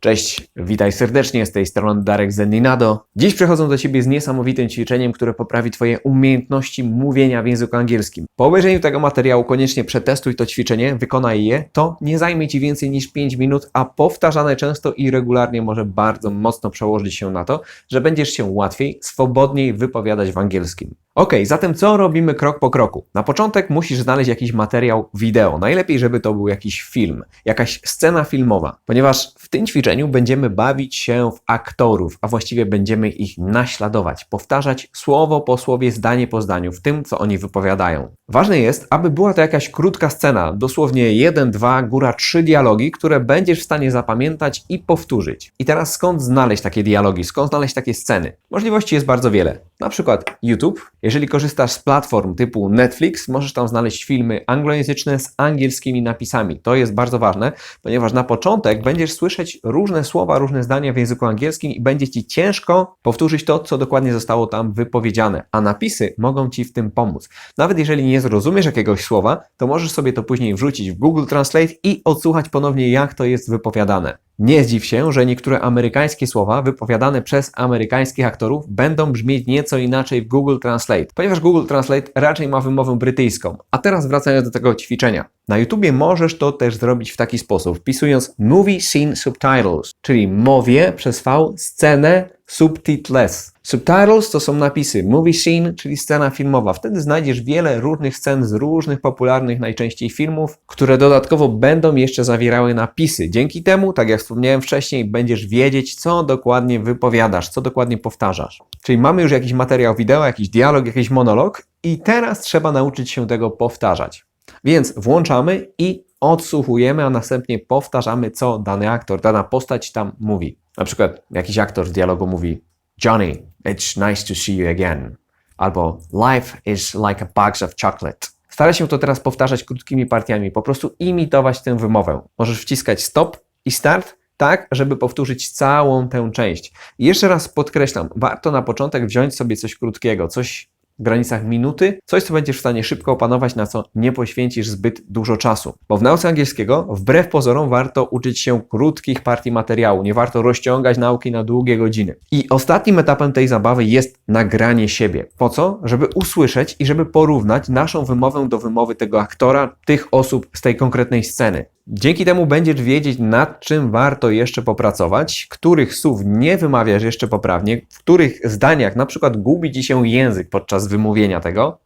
Cześć, witaj serdecznie, z tej strony Darek Zeninado. Dziś przechodzę do Ciebie z niesamowitym ćwiczeniem, które poprawi Twoje umiejętności mówienia w języku angielskim. Po obejrzeniu tego materiału koniecznie przetestuj to ćwiczenie, wykonaj je. To nie zajmie Ci więcej niż 5 minut, a powtarzane często i regularnie może bardzo mocno przełożyć się na to, że będziesz się łatwiej, swobodniej wypowiadać w angielskim. Ok, zatem co robimy krok po kroku? Na początek musisz znaleźć jakiś materiał wideo. Najlepiej, żeby to był jakiś film, jakaś scena filmowa, ponieważ w tym ćwiczeniu będziemy bawić się w aktorów, a właściwie będziemy ich naśladować, powtarzać słowo po słowie, zdanie po zdaniu w tym, co oni wypowiadają. Ważne jest, aby była to jakaś krótka scena, dosłownie jeden, dwa, góra trzy dialogi, które będziesz w stanie zapamiętać i powtórzyć. I teraz skąd znaleźć takie dialogi, skąd znaleźć takie sceny? Możliwości jest bardzo wiele. Na przykład YouTube. Jeżeli korzystasz z platform typu Netflix, możesz tam znaleźć filmy anglojęzyczne z angielskimi napisami. To jest bardzo ważne, ponieważ na początek będziesz słyszeć różne słowa, różne zdania w języku angielskim i będzie ci ciężko powtórzyć to, co dokładnie zostało tam wypowiedziane. A napisy mogą ci w tym pomóc. Nawet jeżeli nie zrozumiesz jakiegoś słowa, to możesz sobie to później wrzucić w Google Translate i odsłuchać ponownie, jak to jest wypowiadane. Nie zdziw się, że niektóre amerykańskie słowa wypowiadane przez amerykańskich aktorów będą brzmieć nieco inaczej w Google Translate, ponieważ Google Translate raczej ma wymowę brytyjską. A teraz wracając do tego ćwiczenia. Na YouTubie możesz to też zrobić w taki sposób, wpisując Movie Scene Subtitles, czyli mowie przez V scenę subtitles. Subtitles to są napisy movie scene, czyli scena filmowa. Wtedy znajdziesz wiele różnych scen z różnych popularnych najczęściej filmów, które dodatkowo będą jeszcze zawierały napisy. Dzięki temu, tak jak wspomniałem wcześniej, będziesz wiedzieć, co dokładnie wypowiadasz, co dokładnie powtarzasz. Czyli mamy już jakiś materiał wideo, jakiś dialog, jakiś monolog i teraz trzeba nauczyć się tego powtarzać. Więc włączamy i odsłuchujemy, a następnie powtarzamy, co dany aktor, dana postać tam mówi. Na przykład jakiś aktor w dialogu mówi Johnny, it's nice to see you again. Albo Life is like a box of chocolate. Staraj się to teraz powtarzać krótkimi partiami, po prostu imitować tę wymowę. Możesz wciskać stop i start, tak, żeby powtórzyć całą tę część. I jeszcze raz podkreślam, warto na początek wziąć sobie coś krótkiego, coś w granicach minuty, coś, co będziesz w stanie szybko opanować, na co nie poświęcisz zbyt dużo czasu. Bo w nauce angielskiego, wbrew pozorom, warto uczyć się krótkich partii materiału, nie warto rozciągać nauki na długie godziny. I ostatnim etapem tej zabawy jest nagranie siebie. Po co? Żeby usłyszeć i żeby porównać naszą wymowę do wymowy tego aktora, tych osób z tej konkretnej sceny. Dzięki temu będziesz wiedzieć, nad czym warto jeszcze popracować, których słów nie wymawiasz jeszcze poprawnie, w których zdaniach na przykład gubi ci się język podczas wymówienia tego,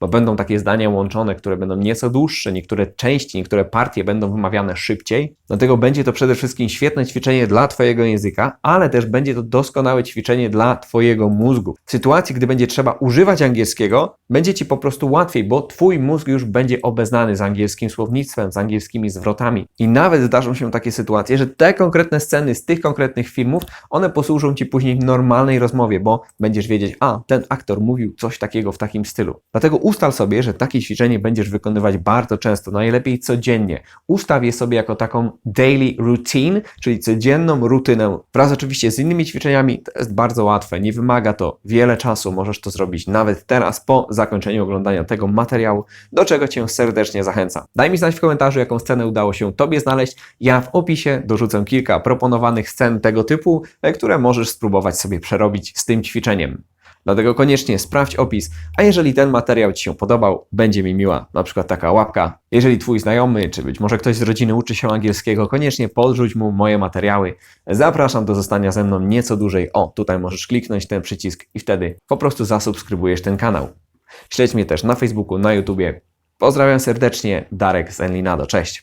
bo będą takie zdania łączone, które będą nieco dłuższe, niektóre części, niektóre partie będą wymawiane szybciej. Dlatego będzie to przede wszystkim świetne ćwiczenie dla Twojego języka, ale też będzie to doskonałe ćwiczenie dla Twojego mózgu. W sytuacji, gdy będzie trzeba używać angielskiego, będzie Ci po prostu łatwiej, bo Twój mózg już będzie obeznany z angielskim słownictwem, z angielskimi zwrotami. I nawet zdarzą się takie sytuacje, że te konkretne sceny z tych konkretnych filmów, one posłużą Ci później w normalnej rozmowie, bo będziesz wiedzieć, a ten aktor mówił coś takiego w takim stylu. Dlatego ustal sobie, że takie ćwiczenie będziesz wykonywać bardzo często, najlepiej codziennie. Ustaw je sobie jako taką daily routine, czyli codzienną rutynę, wraz oczywiście z innymi ćwiczeniami. To jest bardzo łatwe, nie wymaga to wiele czasu. Możesz to zrobić nawet teraz, po zakończeniu oglądania tego materiału, do czego Cię serdecznie zachęcam. Daj mi znać w komentarzu, jaką scenę udało się Tobie znaleźć. Ja w opisie dorzucę kilka proponowanych scen tego typu, e, które możesz spróbować sobie przerobić z tym ćwiczeniem. Dlatego koniecznie sprawdź opis, a jeżeli ten materiał Ci się podobał, będzie mi miła na przykład taka łapka. Jeżeli Twój znajomy, czy być może ktoś z rodziny uczy się angielskiego, koniecznie podrzuć mu moje materiały. Zapraszam do zostania ze mną nieco dłużej. O, tutaj możesz kliknąć ten przycisk i wtedy po prostu zasubskrybujesz ten kanał. Śledź mnie też na Facebooku, na YouTubie. Pozdrawiam serdecznie, Darek z Enlinado. Cześć!